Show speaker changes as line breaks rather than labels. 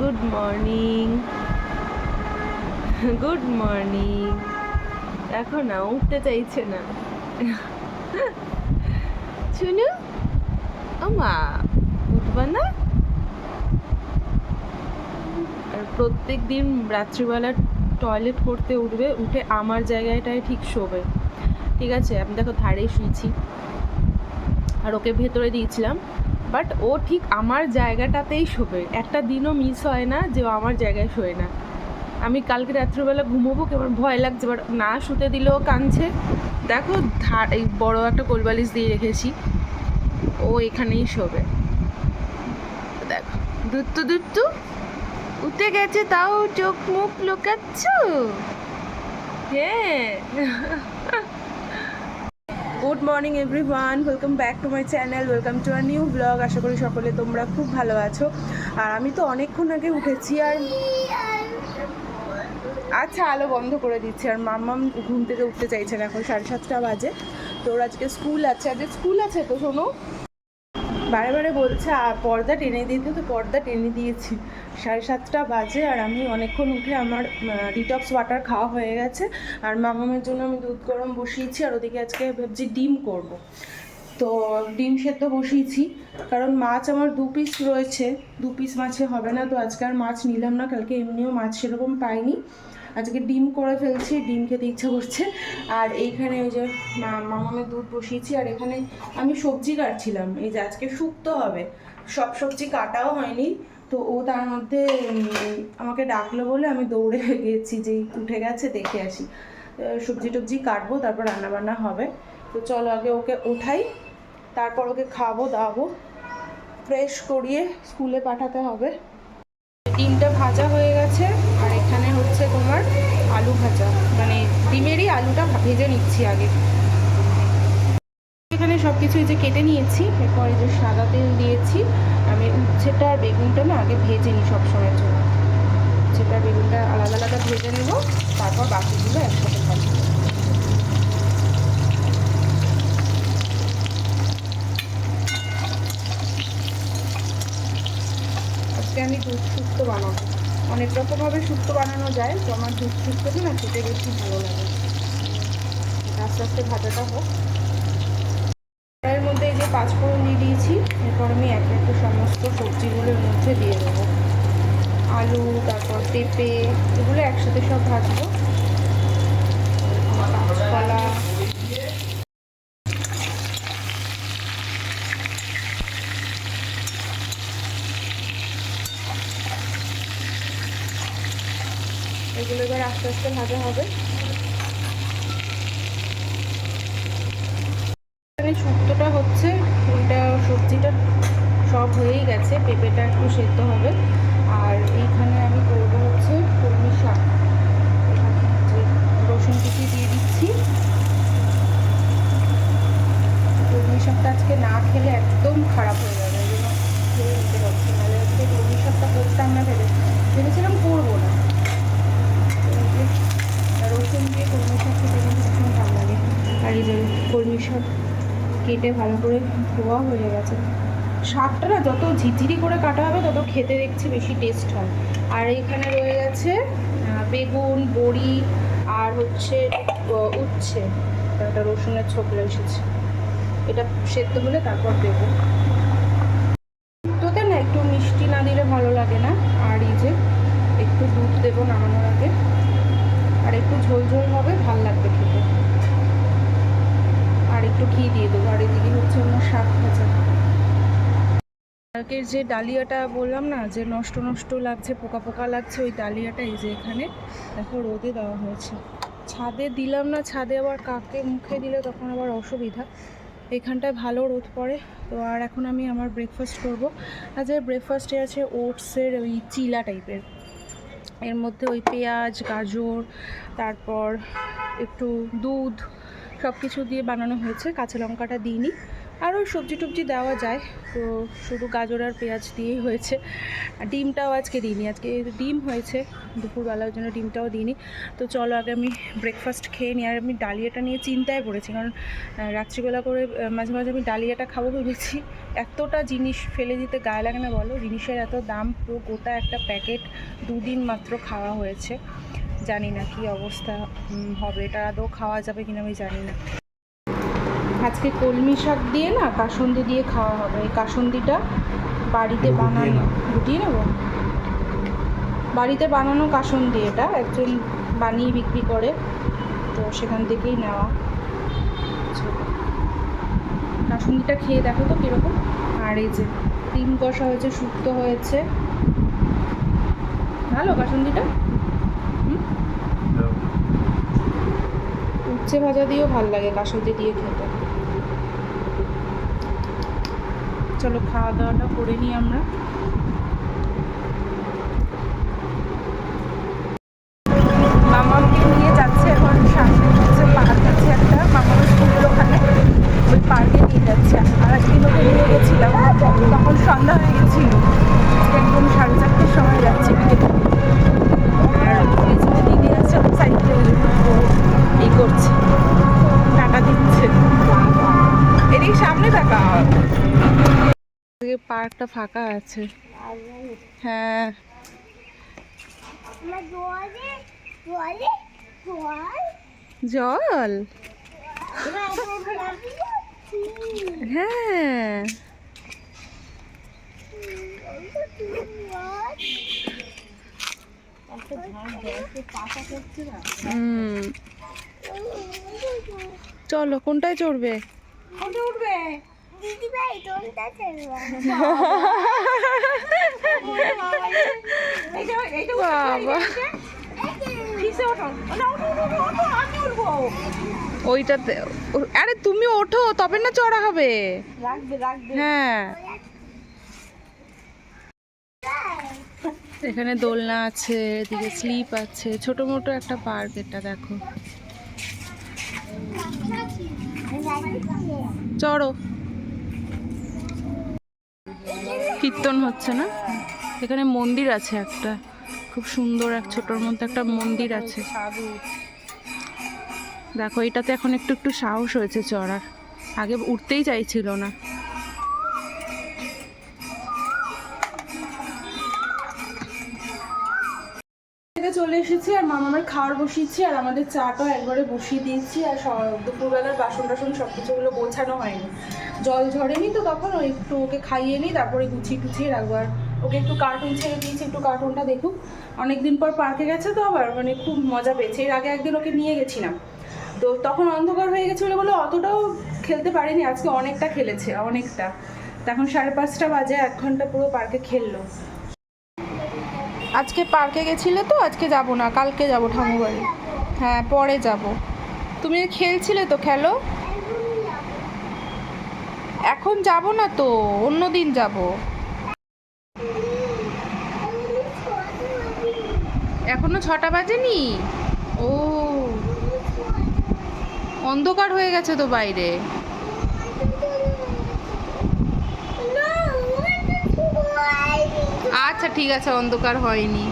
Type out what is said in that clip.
Good morning good morning দেখো না, উঠতে চাইছে না। শুনু? আমা উঠবা না? আর প্রত্যেক দিন রাত্রিবেলা টয়লেট করতে উঠবে, উঠে আমার জায়গাটায় ঠিক শোবে। ঠিক আছে, আমি দেখো ধারেই শুয়েছি। আর ওকে ভেতরে দিয়েছিলাম। বাট ও ঠিক আমার জায়গাটাতেই শোবে। একটা দিনও মিস হয় না যে ও আমার জায়গায় শোয় না। আমি কালকে রাত্রিবেলা ঘুমোবো, কেমন ভয় লাগছে বাট না শুতে দিলেও কাঁদছে। দেখো, ধার এই বড় একটা কোলবালিশ দিয়ে রেখেছি। ও এখানেই শোবে। দেখো, দুত্তু দুত্তু, উঠে গেছে তাও চোখ মুখ লোকাচ্ছ? হ্যাঁ। Good morning everyone welcome back to my channel welcome to our new blog আশা করি সকলে তোমরা খুব ভালো আছো। আর আমি তো অনেকক্ষণ আগে উঠেছি আর আচ্ছা আলো বন্ধ করে দিচ্ছি। আর মাম্মাম ঘুম থেকে উঠতে চাইছেন এখন সাড়ে সাতটা বাজে। তো ওর আজকে স্কুল আছে। আজকে স্কুল আছে তো, শোনো? বারে বারে বলছে পর্দা টেনে দিতে তো, পর্দা টেনে দিয়েছি। সাড়ে সাতটা বাজে আর আমি অনেকক্ষণ উঠে আমার ডিটক্স ওয়াটার খাওয়া হয়ে গেছে। আর মামামের জন্য আমি দুধ গরম বসিয়েছি আর ওদিকে আজকে ভাবছি ডিম করব। তো ডিম সেদ্ধ বসিয়েছি, কারণ মাছ আমার দু পিস রয়েছে, দু পিস মাছে হবে না, তো আজকে আর মাছ নিলাম না, কালকে এমনিও মাছ সেরকম পাইনি। আজকে ডিম করে ফেলছি, ডিম খেতে ইচ্ছা করছে। আর এইখানে ওই যে মা- মামামের দুধ বসিয়েছি, আর এখানে আমি সবজি কাটছিলাম। এই যে আজকে শুক্তো হবে, সব সবজি কাটাও হয়নি। তো ও তার মধ্যে আমাকে ডাকলো বলে আমি দৌড়ে গেছি, যে উঠে গেছে, দেখে আসি। সবজি টবজি কাটবো, তারপর রান্না বান্না হবে। তো চলো আগে ওকে ওঠাই তারপর ওকে খাব দাবো ফ্রেশ করিয়ে স্কুলে পাঠাতে হবে। ডিমটা ভাজা হয়ে গেছে। হচ্ছে তোমার আলু ভাজা। মানে ডিমেরই আলুটা ভেজে নিচ্ছি আগে। এখানে সব কিছু যে কেটে নিয়েছি, এরপর এই যে সাদা তেল দিয়েছি। আমি উচ্ছেটা আর বেগুনটা না আগে ভেজে নিই সবসময়ের জন্য। উচ্ছেটা বেগুনটা আলাদা আলাদা ভেজে নেব, তারপর বাকিগুলো একসাথে আজকে আমি দুধ শুক্তো বানাবো। অনেক রকমভাবে শুক্তো বানানো যায়, তো আমার দুধ শুক্তোটা না খেতে বেশি ভালো লাগে। আস্তে আস্তে ভাজাটা হোক। এর মধ্যে এই যে পাঁচফোড়ন দিয়ে দিয়েছি, এরপর আমি এক একটা সমস্ত সবজিগুলোর মধ্যে দিয়ে দেবো। আলু, তারপর পেঁপে, এগুলো একসাথে সব ভাজবো। কাঁচকলা এগুলো এবার আস্তে আস্তে ভাজা হবে। এখানে শুক্তোটা হচ্ছে ওইটা সবজিটা সব হয়েই গেছে, পেঁপেটা একটু সেদ্ধ হবে। আর এইখানে আমি করব হচ্ছে কলমি শাক। রসুন কুচি দিয়ে দিচ্ছি। কলমি শাকটা আজকে না খেলে একদম খারাপ হয়ে যাবে ওই জন্য খেয়ে নিতে পারছি নাহলে আজকে কলমি শাকটা করতাম না ভেবে ভেবেছিলাম করব না এই যে রসুন দিয়ে কলমি শাক খেতে কিন্তু ভীষণ ভালো লাগে আর এই যে কলমি শাক কেটে ভালো করে ধোয়া হয়ে গেছে। শাকটা না যত ঝিরঝিরি করে কাটা হবে, তত খেতে দেখছি বেশি টেস্ট হয়। আর এখানে রয়ে গেছে বেগুন, বড়ি আর হচ্ছে উচ্ছে। একটা রসুনের ছোকলা এসেছে। এটা সেদ্ধ হলে তারপর দেবো। তোতে না একটু মিষ্টি না দিলে ভালো লাগে না। আর এই যে একটু দুধ দেবো নামানোর আগে। আর একটু ঝোল ঝোল হবে, ভালো লাগবে খেতে। আর একটু দিয়ে দেবো, আর এদিকে হচ্ছে আমার শাক ভাজা। কালকের যে ডালিয়াটা বললাম না, যে নষ্ট নষ্ট লাগছে, পোকা পোকা লাগছে, ওই ডালিয়াটা এই যে এখানে দেখো রোদে দেওয়া হয়েছে। ছাদে দিলাম না, ছাদে আবার কাকে মুখে দিলে তখন আবার অসুবিধা। এখানটায় ভালো রোদ পড়ে, তো আর এখন আমি আমার ব্রেকফাস্ট করব। আজ ব্রেকফাস্টে আছে ওটসের ওই চিলা টাইপের এর মধ্যে ওই পেঁয়াজ, গাজর, তারপর একটু দুধ সব কিছু দিয়ে বানানো হয়েছে, কাঁচা লঙ্কাটা দিইনি। আর ওই সবজি টবজি দেওয়া যায়, তো শুধু গাজর আর পেঁয়াজ দিয়েই হয়েছে। ডিমটাও আজকে দিইনি, আজকে ডিম হয়েছে দুপুরবেলার জন্য ডিমটাও দিইনি। তো চলো আগে আমি ব্রেকফাস্ট খেয়ে নিই, আর আমি ডালিয়াটা নিয়ে চিন্তায় পড়েছি, কারণ রাত্রিবেলা করে মাঝে মাঝে আমি ডালিয়াটা খাব ভেবেছি। এতটা জিনিস ফেলে দিতে গায়ে লাগে না, বলো? জিনিসের এত দাম, পুরো গোটা একটা প্যাকেট দুদিন মাত্র খাওয়া হয়েছে। জানি না কি অবস্থা হবে। এটা আদৌ খাওয়া যাবে কিনা আমি জানি না। আজকে কলমি শাক দিয়ে না কাসন্দি দিয়ে খাওয়া হবে। এই কাসন্দিটা বাড়িতে বানানো গুটিয়ে নেব? বাড়িতে বানানো কাসন্দি এটা একজন বানিয়ে বিক্রি করে। তো সেখান থেকেই নেওয়া। কাসন্দিটা খেয়ে দেখো তো কীরকম। আর এই যে ডিম কষা হয়েছে শুক্তো হয়েছে। ভালো কাসন্দিটা? উচ্ছে ভাজা দিয়েও ভালো লাগে, কাসন্দি দিয়ে খেতে। চলো খাওয়া দাওয়াটা করে নিই আমরা। নিয়ে যাচ্ছে সামনে হচ্ছে পার্ক আছে একটা। মামার ওখানে ওই পার্কে নিয়ে যাচ্ছে। আর একদিন পার্কটা ফাঁকা আছে। হ্যাঁ। জল? হ্যাঁ। চলো কোনটায় চড়বে? বাবা ওইটাতে আরে তুমি ওঠো তবে না চড়া হবে। হ্যাঁ। এখানে দোলনা আছে এদিকে স্লিপ আছে ছোট মোটো একটা পার্ক এটা দেখো। চড়ো। কীর্তন হচ্ছে না? এখানে মন্দির আছে একটা। খুব সুন্দর এক ছোটোর মধ্যে একটা মন্দির আছে। দেখো, এটাতে এখন একটু একটু সাহস হয়েছে চড়ার। আগে উঠতেই চাইছিল না। চলে এসেছি আর মামার খাওয়ার বসিয়েছি আর আমাদের চাটাও একবারে বসিয়ে দিয়েছি আর দুপুরবেলার বাসন টাসন সব কিছুগুলো গোছানো হয়নি। জল ঝরেনি তো তখন ওই একটু ওকে খাইয়ে নিই, তারপরে গুছিয়ে টুছিয়ে রাখব। আর ওকে একটু কার্টুন ছেড়ে দিয়েছি, একটু কার্টুনটা দেখুক। অনেকদিন পর পার্কে গেছে তো আবার মানে খুব মজা পেয়েছে। এর আগে একদিন ওকে নিয়ে গেছিলাম। তো তখন অন্ধকার হয়ে গেছিল বলে অতটাও খেলতে পারিনি, আজকে অনেকটা খেলেছে, অনেকটা। তখন সাড়ে পাঁচটা বাজে, এক ঘণ্টা পুরো পার্কে খেললো। আজকে পার্কে গেছিলে তো? আজকে যাব না, কালকে যাব ঠাকুর বাড়ি হ্যাঁ পরে যাব। তুমি খেলছিলে তো খেলো? এখন যাব না তো, অন্য দিন যাব। এখনও ছটা বাজেনি? ও, অন্ধকার হয়ে গেছে তো বাইরে। আচ্ছা ঠিক আছে অন্ধকার হয়নি।